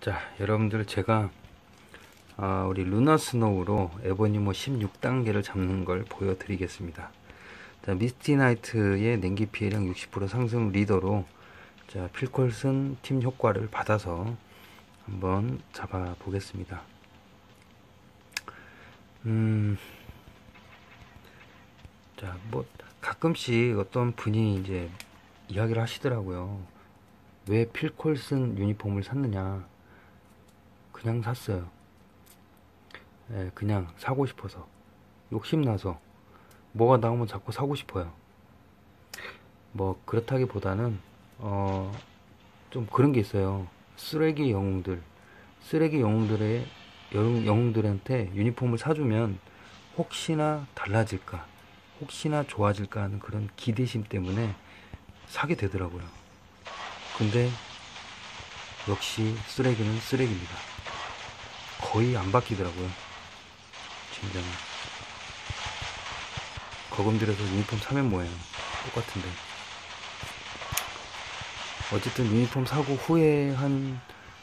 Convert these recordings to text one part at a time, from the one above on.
자 여러분들 제가 아, 우리 루나 스노우로 에버니모 16단계를 잡는 걸 보여드리겠습니다 자 미스티 나이트의 냉기 피해량 60% 상승 리더로 자 필콜슨 팀 효과를 받아서 한번 잡아 보겠습니다 음, 자, 뭐, 가끔씩 어떤 분이 이제 이야기를 하시더라고요. 왜 필콜슨 유니폼을 샀느냐. 그냥 샀어요. 예, 그냥 사고 싶어서. 욕심나서. 뭐가 나오면 자꾸 사고 싶어요. 뭐, 그렇다기보다는, 어, 좀 그런 게 있어요. 쓰레기 영웅들. 쓰레기 영웅들의, 영웅- 영웅들한테 유니폼을 사주면 혹시나 달라질까, 혹시나 좋아질까 하는 그런 기대심 때문에 사게 되더라고요. 근데 역시 쓰레기는 쓰레기입니다. 거의 안 바뀌더라고요. 진짜는. 거금 들여서 유니폼 사면 뭐예요? 똑같은데. 어쨌든 유니폼 사고 후회한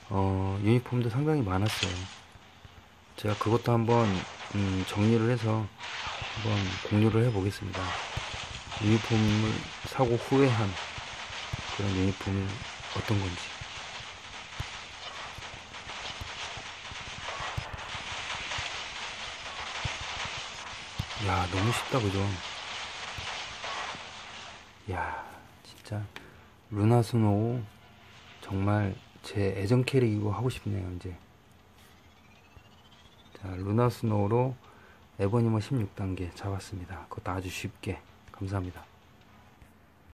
어, 유니폼도 상당히 많았어요. 제가 그것도 한번 음, 정리를 해서 한번 공유를 해보겠습니다. 유니폼을 사고 후회한 그런 유니폼이 어떤 건지. 야, 너무 쉽다, 그죠? 야, 진짜, 루나 스노우, 정말 제 애정 캐릭이고 하고 싶네요, 이제. 자, 루나 스노우로 에버니머 16단계 잡았습니다. 그것도 아주 쉽게. 감사합니다.